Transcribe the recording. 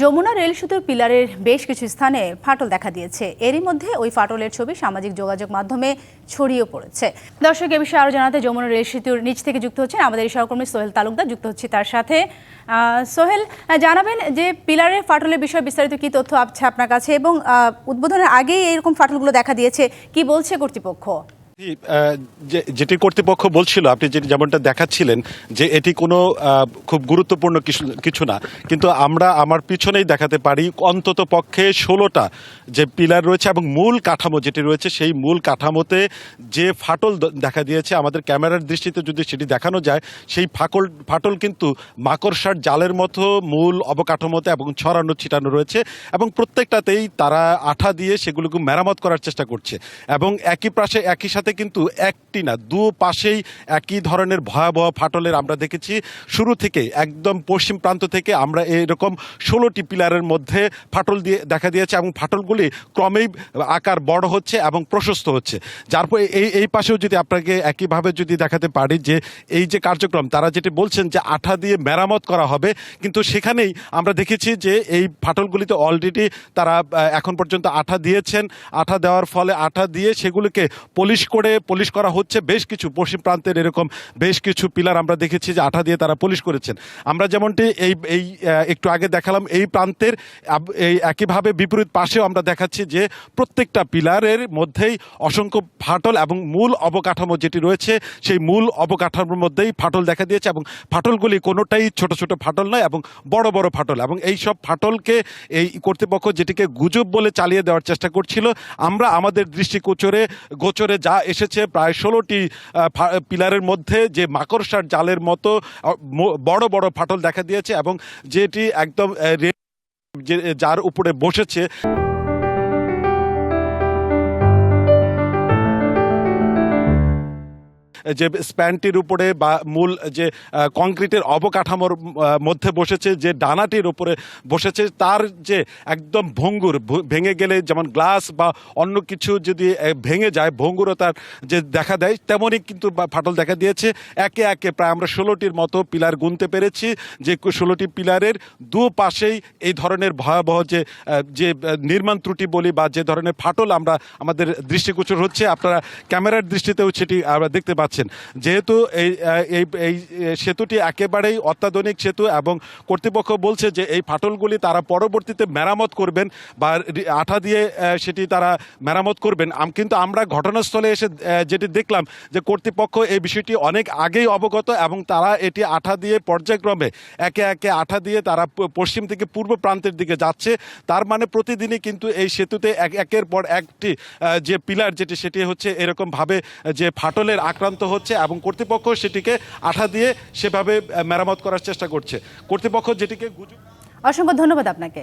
Jamuna rail সেতুর পিলারের বেশ কিছু স্থানে ফাটল দেখা দিয়েছে। এরই মধ্যে ওই ফাটলের ছবি সামাজিক যোগাযোগ মাধ্যমে ছড়িয়ে পড়েছে। দর্শক, এ বিষয়ে আরও জানাতে যমুনা রেল সেতুর নিচ থেকে যুক্ত হচ্ছেন আমাদের সহকর্মী সোহেল তালুকদার, যুক্ত হচ্ছে তার সাথে। সোহেল জানাবেন যে পিলারের ফাটলের বিষয়ে বিস্তারিত কি তথ্য আছে আপনার কাছে এবং উদ্বোধনের আগেই এরকম ফাটলগুলো দেখা দিয়েছে। কি বলছে কর্তৃপক্ষ? যেটি কর্তৃপক্ষ বলছিল, আপনি যেটি যেমনটা দেখাচ্ছিলেন, যে এটি কোনো খুব গুরুত্বপূর্ণ কিছু- না। কিন্তু আমরা আমার পিছনেই দেখাতে পারি, অন্তত পক্ষে ষোলোটা যে পিলার রয়েছে এবং মূল কাঠামো যেটি রয়েছে, সেই মূল কাঠামোতে যে ফাটল দেখা দিয়েছে, আমাদের ক্যামেরার দৃষ্টিতে যদি সেটি দেখানো যায়, সেই ফাটল ফাটল কিন্তু মাকড়সার জালের মতো মূল অবকাঠামোতে এবং ছড়ানো, ছিটানো রয়েছে এবং প্রত্যেকটাতেই তারা আঠা দিয়ে সেগুলোকে মেরামত করার চেষ্টা করছে। এবং একই পাশে একই সাথে কিন্তু একটি না দু পাশেই একই ধরনের ভয়াবহ ফাটলের আমরা দেখেছি। শুরু থেকে একদম পশ্চিম প্রান্ত থেকে আমরা এরকম ষোলোটি পিলারের মধ্যে ফাটল দিয়ে দেখা দিয়েছে এবং ফাটলগুলি ক্রমেই আকার বড় হচ্ছে এবং প্রশস্ত হচ্ছে। যার ফলে এই এই পাশেও যদি আপনাকে একইভাবে যদি দেখাতে পারি যে এই যে কার্যক্রম, তারা যেটি বলছেন যে আঠা দিয়ে মেরামত করা হবে, কিন্তু সেখানেই আমরা দেখেছি যে এই ফাটলগুলিতে অলরেডি তারা এখন পর্যন্ত আঠা দিয়েছেন। আঠা দেওয়ার ফলে আঠা দিয়ে সেগুলিকে পলিশ করে পলিশ করা হচ্ছে, বেশ কিছু পশ্চিম প্রান্তের এরকম বেশ কিছু পিলার আমরা দেখেছি যে আঠা দিয়ে তারা পলিশ করেছেন। আমরা যেমনটি এই এই একটু আগে দেখালাম, এই প্রান্তের এই একইভাবে বিপরীত পাশেও আমরা দেখাচ্ছি যে প্রত্যেকটা পিলারের মধ্যেই অসংখ্য ফাটল এবং মূল অবকাঠামো যেটি রয়েছে, সেই মূল অবকাঠামোর মধ্যেই ফাটল দেখা দিয়েছে এবং ফাটলগুলি কোনোটাই ছোট ছোট ফাটল নয় এবং বড় বড় ফাটল এবং এই সব ফাটলকে এই কর্তৃপক্ষ যেটিকে গুজব বলে চালিয়ে দেওয়ার চেষ্টা করছিল, আমরা আমাদের দৃষ্টিগোচরে, গোচরে যা এসেছে প্রায় ষোলোটি পিলারের মধ্যে যে মাকড়সার জালের মতো বড় বড় ফাটল দেখা দিয়েছে এবং যেটি একদম যার উপরে বসেছে। যে স্প্যানটির উপরে বা মূল যে কংক্রিটের অবকাঠামোর মধ্যে বসেছে, যে ডানাটির উপরে বসেছে, তার যে একদম ভঙ্গুর ভেঙে গেলে যেমন গ্লাস বা অন্য কিছু যদি ভেঙে যায়, ভঙ্গুরতার যে দেখা দেয়, তেমনই কিন্তু ফাটল দেখা দিয়েছে। একে একে প্রায় আমরা ষোলোটির মতো পিলার গুনতে পেরেছি, যে ষোলোটি পিলারের দু পাশেই এই ধরনের ভয়াবহ যে যে নির্মাণ ত্রুটি বলি বা যে ধরনের ফাটল আমরা, আমাদের দৃষ্টিগোচর হচ্ছে। আপনারা ক্যামেরার দৃষ্টিতেও সেটি আমরা দেখতে পাচ্ছেন। যেহেতু এই এই সেতুটি একেবারেই অত্যাধুনিক সেতু এবং কর্তৃপক্ষ বলছে যে এই ফাটলগুলি তারা পরবর্তীতে মেরামত করবেন বা আঠা দিয়ে সেটি তারা মেরামত করবেন। কিন্তু আমরা ঘটনাস্থলে এসে যেটি দেখলাম যে কর্তৃপক্ষ এই বিষয়টি অনেক আগেই অবগত এবং তারা এটি আঠা দিয়ে পর্যায়ক্রমে একে একে আঠা দিয়ে তারা পশ্চিম থেকে পূর্ব প্রান্তের দিকে যাচ্ছে। তার মানে প্রতিদিনই কিন্তু এই সেতুতে এক, একের পর একটি যে পিলার যেটি সেটি হচ্ছে এরকমভাবে যে ফাটলের আক্রান্ত হচ্ছে এবং কর্তৃপক্ষ সেটিকে আঠা দিয়ে সেভাবে মেরামত করার চেষ্টা করছে। কর্তৃপক্ষ যেটিকে অসংখ্য ধন্যবাদ আপনাকে।